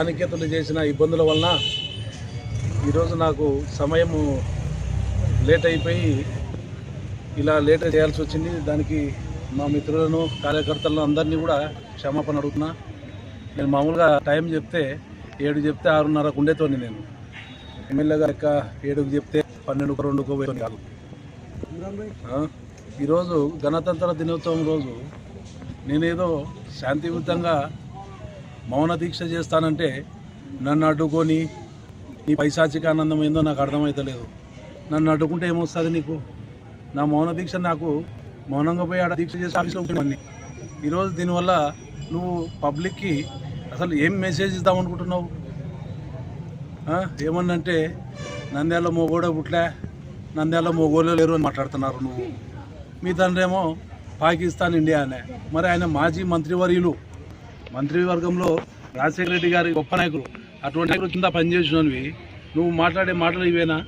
ఈరోజు స్థానికేతలు చేసిన ఇబ్బందుల వలన ఈరోజు నాకు సమయము లేట్ అయిపోయి ఇలా లేట్ చేయాల్సి వచ్చింది. దానికి మా మిత్రులను కార్యకర్తలను అందరినీ కూడా క్షమాపణ అడుగుతున్నా. నేను మామూలుగా టైం చెప్తే ఏడు చెప్తే ఆరున్నరకు ఉండేతోని నేను. ఎమ్మెల్యేగా లెక్క ఏడుకు చెప్తే పన్నెండుకు రెండుకు పోయేతోని కాదు. ఈరోజు గణతంత్ర దినోత్సవం రోజు నేనేదో శాంతియుతంగా మౌన దీక్ష చేస్తానంటే నన్ను అడ్డుకొని నీ పైశాచిక ఆనందం ఏందో నాకు అర్థమవుతలేదు నన్ను అడ్డుకుంటే ఏమొస్తుంది నీకు? నా మౌన దీక్ష నాకు మౌనంగా పోయి ఆడ దీక్ష చేసి ఆఫీస్లో ఉంటుందని ఈరోజు దీనివల్ల నువ్వు పబ్లిక్కి అసలు ఏం మెసేజ్ ఇద్దాం అనుకుంటున్నావు? ఏమన్నంటే నంద్యాల మోగోడ పుట్లే నంద్యాల మోగోళ్ళు లేరు అని మాట్లాడుతున్నారు నువ్వు. మీ తండ్రేమో పాకిస్తాన్ ఇండియా అనే మరి ఆయన మాజీ మంత్రివర్యులు. మంత్రివర్గంలో రాజశేఖర రెడ్డి గారి గొప్ప నాయకులు అటువంటి నాయకులు కింద పనిచేసినవి నువ్వు మాట్లాడే మాటలు ఇవేనా?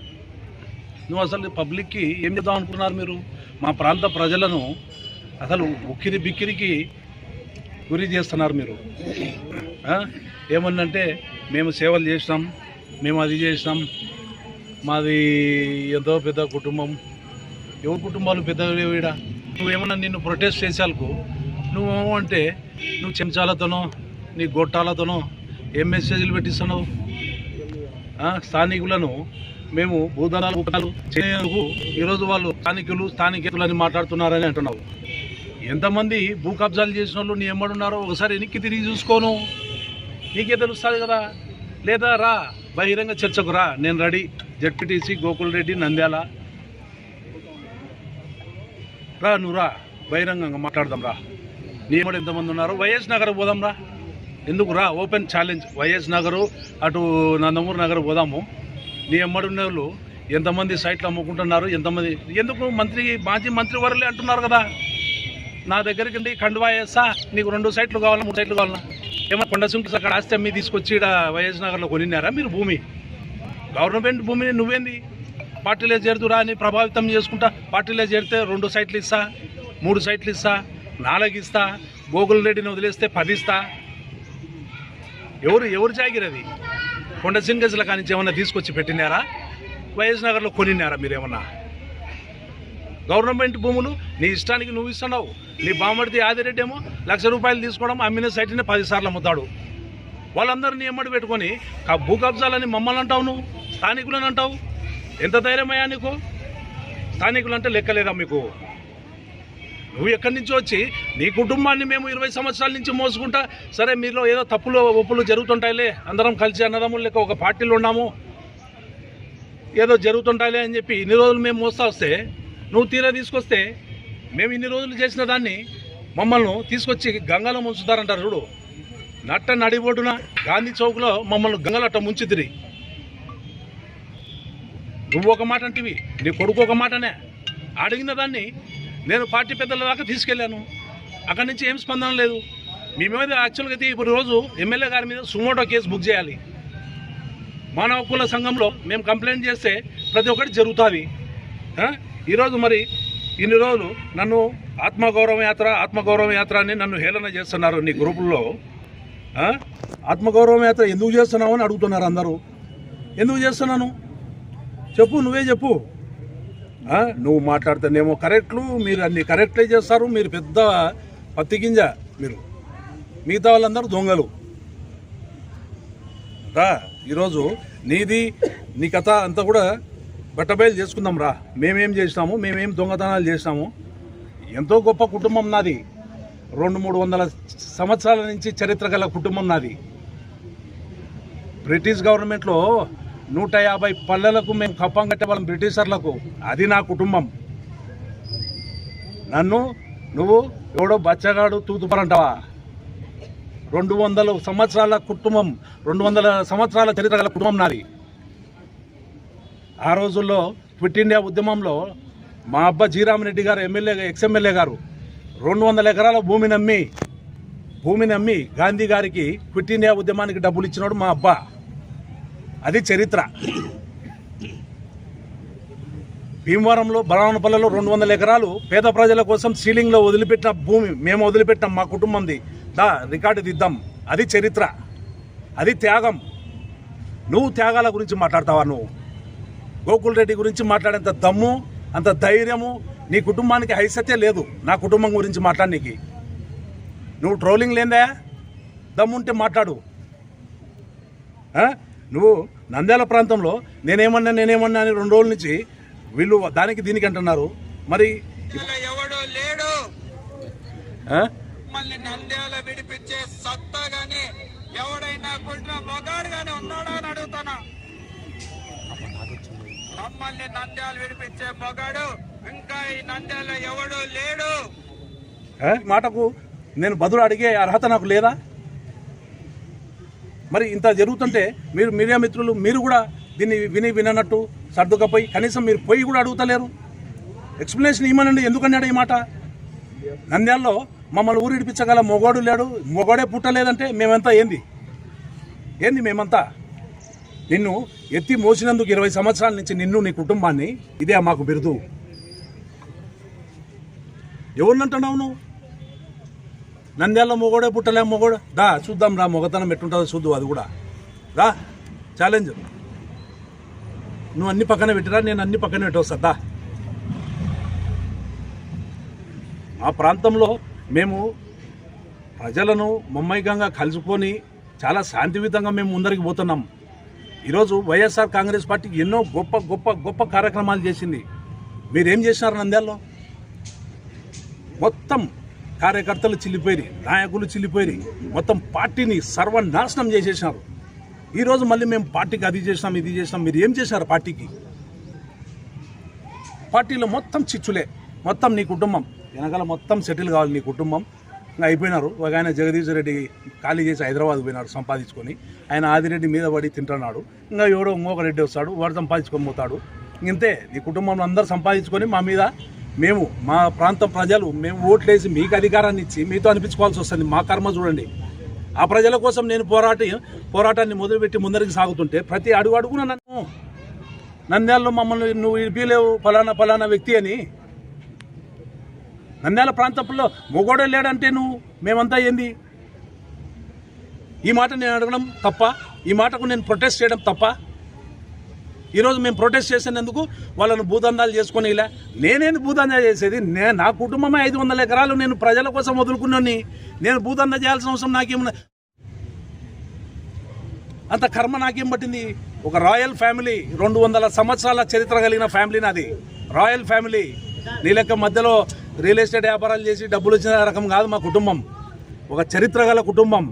నువ్వు అసలు పబ్లిక్కి ఏం చేద్దాం అనుకున్నారు మీరు? మా ప్రాంత ప్రజలను అసలు ఉక్కిరి బిక్కిరికి గురి చేస్తున్నారు మీరు. ఏమన్నంటే మేము సేవలు చేసినాం మేము అది చేసినాం. మాది ఎంతో పెద్ద కుటుంబం. ఎవరి కుటుంబాలు పెద్దవి ఈడ? నువ్వేమన్నా నిన్ను ప్రొటెస్ట్ చేసేందుకు నువ్వేమో అంటే నువ్వు చెంచాలతోనో నీ గొట్టాలతోనో ఏం మెసేజ్లు పెట్టిస్తున్నావు? స్థానికులను మేము భూదానాలు ఉపదానాలు చేయకు ఈరోజు వాళ్ళు స్థానికులు స్థానికులని మాట్లాడుతున్నారని అంటున్నావు. ఎంతమంది భూ కబ్జాలు చేసిన వాళ్ళు నీ ఎమ్మడున్నారో ఒకసారి వెనక్కి తిరిగి చూసుకోను. నీకే తెలుస్తుంది కదా. లేదా రా బహిరంగ చర్చకు రా. నేను రెడీ. జడ్పీటీసీ గోకుల్ రెడ్డి నంద్యాల. రా నువ్వు రా. బహిరంగంగా మాట్లాడదాం రా. నియమడు ఎంతమంది ఉన్నారు? వైఎస్ నగర్ పోదాంరా. ఎందుకు రా? Open challenge. వైఎస్ నగరు అటు నందమూరు నగర్ పోదాము. నీ ఎమ్మడి వాళ్ళు ఎంతమంది సైట్లు అమ్ముకుంటున్నారు? ఎంతమంది ఎందుకు మంత్రి మాజీ మంత్రి వరలే అంటున్నారు కదా. నా దగ్గరికి ఉండి కండువా వేస్తా. నీకు రెండు సైట్లు కావాలా? మూడు సైట్లు కావాలా? ఏమో కొండ సుంకి అక్కడ ఆస్తి అమ్మి తీసుకొచ్చి ఈడ వైఎస్ నగర్లో కొనినారా మీరు భూమి? గవర్నమెంట్ భూమిని నువ్వేంది? పార్టీలో చేరుతురా అని ప్రభావితం చేసుకుంటా. పార్టీలో చేరితే రెండు సైట్లు ఇస్తా మూడు సైట్లు ఇస్తా. నాలుగు ఇస్తా గోకుల్ రెడ్డిని వదిలేస్తే పది ఇస్తా ఎవరు ఎవరు జాగిరది కొండ సింగజ్ల కానించి ఏమన్నా తీసుకొచ్చి పెట్టినారా? వైఎస్ నగర్లో కొనినారా మీరేమన్నా? గవర్నమెంట్ భూములు నీ ఇష్టానికి నువ్వు ఇస్తున్నావు. నీ బామడిది ఆదిరెడ్డి ఏమో లక్ష రూపాయలు తీసుకోవడం అమ్మిన సైట్ని పదిసార్లు అమ్ముతాడు. అమ్ముతాడు వాళ్ళందరినీ ఎమ్మడి పెట్టుకొని భూ కబ్జాలని మమ్మల్ని అంటావు నువ్వు? స్థానికులని అంటావు? ఎంత ధైర్యమయ్యా నీకు? స్థానికులు అంటే లెక్కలేదా మీకు? నువ్వు ఎక్కడి నుంచి వచ్చి నీ కుటుంబాన్ని మేము ఇరవై సంవత్సరాల నుంచి మోసుకుంటా సరే మీలో ఏదో తప్పులు ఒప్పులు జరుగుతుంటాయిలే అందరం కలిసి అన్నదమ్ములు లెక్క ఒక పార్టీలో ఉన్నాము. ఏదో జరుగుతుంటాయిలే అని చెప్పి ఇన్ని రోజులు మేము మోస్తా వస్తే నువ్వు తీరా తీసుకొస్తే మేము ఇన్ని రోజులు చేసిన దాన్ని మమ్మల్ని తీసుకొచ్చి గంగలో ముంచుతారంటారు చూడు. నట్ట నడిబొడ్డున గాంధీ చౌక్లో మమ్మల్ని గంగలట్ట ముంచుతిరి నువ్వు ఒక మాట అంటివి నీ కొడుకు ఒక మాటనే. అడిగిన దాన్ని నేను పార్టీ పెద్దల దాకా తీసుకెళ్ళాను. అక్కడి నుంచి ఏం స్పందన లేదు. మీ మీద యాక్చువల్గా అయితే ఇప్పుడు రోజు ఎమ్మెల్యే గారి మీద సుమోటో కేసు బుక్ చేయాలి. మానవ హక్కుల సంఘంలో మేము కంప్లైంట్ చేస్తే ప్రతి ఒక్కటి జరుగుతుంది. ఈరోజు మరి ఇన్ని రోజులు నన్ను ఆత్మగౌరవ యాత్ర ఆత్మగౌరవ యాత్ర అని నన్ను హేళన చేస్తున్నారు నీ గ్రూపుల్లో. ఆత్మగౌరవ యాత్ర ఎందుకు చేస్తున్నావు అని అడుగుతున్నారు అందరూ. ఎందుకు చేస్తున్నాను? చెప్పు నువ్వే చెప్పు. నువ్వు మాట్లాడితేనేమో కరెక్ట్లు మీరు అన్ని కరెక్ట్లే చేస్తారు మీరు పెద్ద పత్తి గింజ మీరు. మిగతా వాళ్ళందరూ దొంగలు. రా ఈరోజు నీది నీ కథ అంతా కూడా బట్టబయలు చేసుకుందాం రా. మేమేం చేసినాము మేమేం దొంగతనాలు చేసినాము. ఎంతో గొప్ప కుటుంబం నాది. రెండు మూడు వందల సంవత్సరాల నుంచి చరిత్ర గల కుటుంబం నాది. బ్రిటిష్ గవర్నమెంట్లో నూట యాభై పల్లెలకు మేము కప్పం కట్టేవాళ్ళం బ్రిటిషర్లకు. అది నా కుటుంబం. నన్ను నువ్వు ఎవడో బచ్చగాడు తూతుపరంటావా రెండు వందల సంవత్సరాల కుటుంబం రెండు వందల సంవత్సరాల చరిత్ర గల కుటుంబం నాది. ఆ రోజుల్లో క్విట్ ఇండియా ఉద్యమంలో మా అబ్బ జీరామరెడ్డి గారు ఎమ్మెల్యే ఎక్స్ఎమ్మెల్యే గారు రెండు వందల ఎకరాల భూమిని అమ్మి భూమిని అమ్మి గాంధీ గారికి క్విట్ ఇండియా ఉద్యమానికి డబ్బులు ఇచ్చినాడు మా అబ్బా. అది చరిత్ర. భీమవరంలో బలవనపల్లెలో రెండు వందల ఎకరాలు పేద ప్రజల కోసం సీలింగ్లో వదిలిపెట్టిన భూమి మేము వదిలిపెట్టాం మా కుటుంబంది. దా రికార్డు దిద్దాం. అది చరిత్ర. అది త్యాగం. నువ్వు త్యాగాల గురించి మాట్లాడతావా నువ్వు? గోకుల్ రెడ్డి గురించి మాట్లాడేంత దమ్ము అంత ధైర్యము నీ కుటుంబానికి హైసత్యం లేదు. నా కుటుంబం గురించి మాట్లాడనీకి. నువ్వు ట్రోలింగ్ లేందా దమ్ముంటే మాట్లాడు. నువ్వు నంద్యాల ప్రాంతంలో నేనేమన్నా నేనేమన్నా అని రెండు రోజుల నుంచి వీళ్ళు దానికి దీనికి అంటున్నారు. మరి ఎవడు లేడు? మళ్ళీ నంద్యాల విడిపించే సత్తా గాని ఎవడైనా పుట్టిన మగాడు గాని ఉన్నాడా అని అడుగుతానా మమ్మల్ని నంద్యాల విడిపించే మగాడు ఇంకా ఈ నంద్యాల ఎవడు లేడు? మాటకు నేను బదులు అడిగే అర్హత నాకు లేదా? మరి ఇంత జరుగుతుంటే మీరు మీడియా మిత్రులు మీరు కూడా దీన్ని విని విననట్టు సర్దుకపోయి కనీసం మీరు పోయి కూడా అడుగుతలేరు. ఎక్స్ప్లెనేషన్ ఇవ్వనండి ఎందుకన్నాడు ఈ మాట? నంద్యాలలో మమ్మల్ని ఊరిడిపించగల మొగోడు లేడు మొగోడే పుట్టలేదంటే మేమంతా ఏంది? ఏంది మేమంతా? నిన్ను ఎత్తి మోసినందుకు ఇరవై సంవత్సరాల నుంచి నిన్ను నీ కుటుంబాన్ని ఇదే మాకు బిరుదు. ఎవరినంటున్నావు నువ్వు? నంద్యాల మొగోడే పుట్టలే మొగోడు. దా చూద్దాం రా మొగతనం ఎట్టుంటుందో చూద్దు అది కూడా. రా ఛాలెంజ్ నువ్వు అన్ని పక్కన పెట్టిరా నేను అన్ని పక్కన పెట్టవచ్చు దా. మా ప్రాంతంలో మేము ప్రజలను మమ్మైకంగా కలుసుకొని చాలా శాంతియుతంగా మేము ముందరికి పోతున్నాం. ఈరోజు వైఎస్ఆర్ కాంగ్రెస్ పార్టీ ఎన్నో గొప్ప గొప్ప గొప్ప కార్యక్రమాలు చేసింది. మీరేం చేసినారు నంద్యాలలో? మొత్తం కార్యకర్తలు చిల్లిపోయి నాయకులు చిల్లిపోయి మొత్తం పార్టీని సర్వనాశనం చేసేసినారు. ఈరోజు మళ్ళీ మేము పార్టీకి అది చేసినాం ఇది చేసినాం. మీరు ఏం చేశారు పార్టీకి? పార్టీలో మొత్తం చిచ్చులే. మొత్తం నీ కుటుంబం. వెనకాల మొత్తం సెటిల్ కావాలి నీ కుటుంబం. ఇంకా అయిపోయినారు. ఒక ఆయన జగదీష్ రెడ్డి ఖాళీ చేసి హైదరాబాద్ పోయినాడు సంపాదించుకొని. ఆయన ఆదిరెడ్డి మీద పడి తింటున్నాడు. ఇంకా ఎవడో ఇంకొక రెడ్డి వస్తాడు వాడు సంపాదించుకొని పోతాడు. ఇంతే. నీ కుటుంబంలో అందరు సంపాదించుకొని మా మీద మేము మా ప్రాంతం ప్రజలు మేము ఓట్లేసి మీకు అధికారాన్ని ఇచ్చి మీతో అనిపించుకోవాల్సి వస్తుంది. మా కర్మ చూడండి. ఆ ప్రజల కోసం నేను పోరాట పోరాటాన్ని మొదలుపెట్టి ముందరికి సాగుతుంటే ప్రతి అడుగు అడుగున నన్ను నంద్యాలలో మమ్మల్ని నువ్వు ఇడిపిలేవు ఫలానా ఫలానా వ్యక్తి అని. నంద్యాల ప్రాంతంలో మొగోడే లేడంటే నువ్వు మేమంతా ఏంది? ఈ మాట నేను అడగడం తప్ప ఈ మాటకు నేను ప్రొటెస్ట్ చేయడం తప్ప ఈరోజు మేము ప్రొటెస్ట్ చేసినందుకు వాళ్ళను భూదందాలు చేసుకునేలా ఇలా నేనేంది భూదందా చేసేది? నే నా కుటుంబమే ఐదు వందల ఎకరాలు నేను ప్రజల కోసం వదులుకున్నాను నేను భూదందా చేయాల్సిన అవసరం నాకేమన్నా? అంత కర్మ నాకేం పట్టింది? ఒక రాయల్ ఫ్యామిలీ రెండు వందల సంవత్సరాల చరిత్ర కలిగిన ఫ్యామిలీ నాది. Royal family. నీ లెక్క మధ్యలో రియల్ ఎస్టేట్ వ్యాపారాలు చేసి డబ్బులు వచ్చిన రకం కాదు మా కుటుంబం. ఒక చరిత్ర గల కుటుంబం.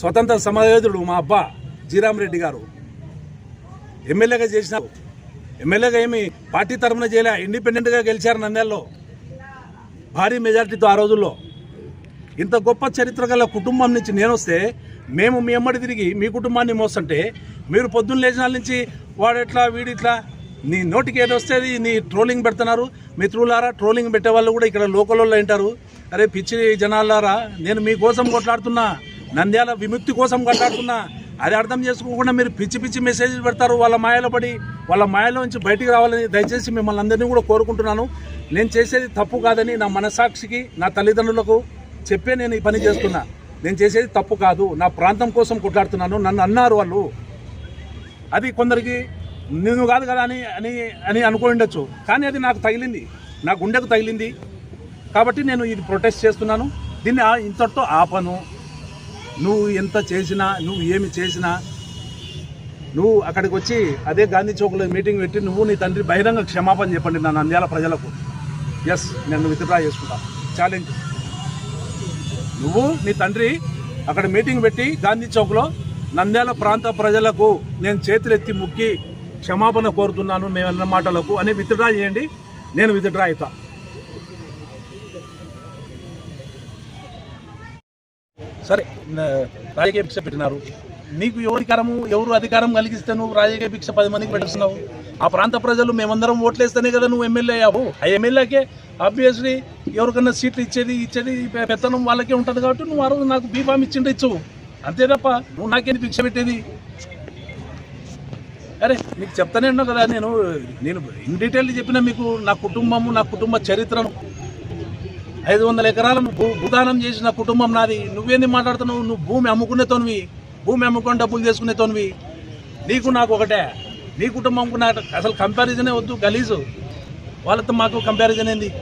స్వతంత్ర సమయోధుడు మా అబ్బా జీరామ్ రెడ్డి గారు. ఎమ్మెల్యేగా చేసినారు ఎమ్మెల్యేగా ఏమి పార్టీ తరఫున చేయలే ఇండిపెండెంట్గా గెలిచారు నంద్యాలలో. భారీ మెజార్టీతో ఆ రోజుల్లో. ఇంత గొప్ప చరిత్ర గల కుటుంబం నుంచి నేను వస్తే మేము మీ అమ్మడి తిరిగి మీ కుటుంబాన్ని మోస్తుంటే మీరు పొద్దున్న లేచిన నుంచి వాడెట్లా వీడిట్లా నీ నోటికి ఏది వస్తుంది నీ ట్రోలింగ్ పెడుతున్నారు. మిత్రులారా ట్రోలింగ్ పెట్టే వాళ్ళు కూడా ఇక్కడ లోకల్ వాళ్ళు వింటారు అరే పిచ్చి జనాలారా నేను మీకోసం కొట్లాడుతున్నా నంద్యాల విముక్తి కోసం కొట్లాడుతున్నా అది అర్థం చేసుకోకుండా మీరు పిచ్చి పిచ్చి మెసేజ్లు పెడతారు వాళ్ళ మాయలో పడి వాళ్ళ మాయలో నుంచి బయటికి రావాలని దయచేసి మిమ్మల్ని అందరినీ కూడా కోరుకుంటున్నాను. నేను చేసేది తప్పు కాదని నా మనసాక్షికి నా తల్లిదండ్రులకు చెప్పే నేను ఈ పని చేస్తున్నా. నేను చేసేది తప్పు కాదు నా ప్రాంతం కోసం కొట్లాడుతున్నాను నన్ను అన్నారు వాళ్ళు. అది కొందరికి నేను కాదు కదా అని అని అని అనుకుని ఉండొచ్చు. కానీ అది నాకు తగిలింది. నా గుండెకు తగిలింది. కాబట్టి నేను ఇది ప్రొటెస్ట్ చేస్తున్నాను. దీన్ని ఇంతటితో ఆపను. నువ్వు ఎంత చేసినా నువ్వు ఏమి చేసినా నువ్వు అక్కడికి వచ్చి అదే గాంధీ చౌక్లో మీటింగ్ పెట్టి నువ్వు నీ తండ్రి బహిరంగ క్షమాపణ చెప్పండి నా నంద్యాల ప్రజలకు. ఎస్ నేను విత్డ్రా చేసుకుంటా. ఛాలెంజ్ నువ్వు నీ తండ్రి అక్కడ మీటింగ్ పెట్టి గాంధీ చౌక్లో నంద్యాల ప్రాంత ప్రజలకు నేను చేతులెత్తి ముక్కి క్షమాపణ కోరుతున్నాను మేము అన్న మాటలకు అని విత్డ్రా చేయండి నేను విత్డ్రా అవుతాను సరే రాజకీయ భిక్ష పెట్టినారు. నీకు ఎవరికారము ఎవరు అధికారం కలిగిస్తే నువ్వు రాజకీయ భిక్ష పది మందికి పెట్టుకున్నావు ఆ ప్రాంత ప్రజలు మేమందరం ఓట్లేస్తేనే కదా నువ్వు ఎమ్మెల్యే అయ్యావు. ఆ ఎమ్మెల్యేకే ఆబ్వియస్లీ ఎవరికన్నా సీట్లు ఇచ్చేది ఇచ్చేది పెత్తనం వాళ్ళకే ఉంటుంది కాబట్టి నువ్వు ఆ రోజు నాకు బీఫామ్ ఇచ్చిండే ఇచ్చు అంతే తప్ప నువ్వు నాకేంది భిక్ష పెట్టేది? అరే నీకు చెప్తానే ఉన్నావు కదా నేను నేను ఇన్ డీటెయిల్ చెప్పిన మీకు నా కుటుంబము నా కుటుంబ చరిత్రను. ఐదు వందల ఎకరాలను భూ భూదానం చేసిన కుటుంబం నాది. నువ్వేంది మాట్లాడుతున్నావు? నువ్వు భూమి అమ్ముకునేతోనివి. భూమి అమ్ముకొని డబ్బులు చేసుకునేతోనివి. నీకు నాకు ఒకటే. నీ కుటుంబంకు నాకు అసలు కంపారిజనే వద్దు గలీజు. వాళ్ళతో మాకు కంపారిజన్ ఏంది?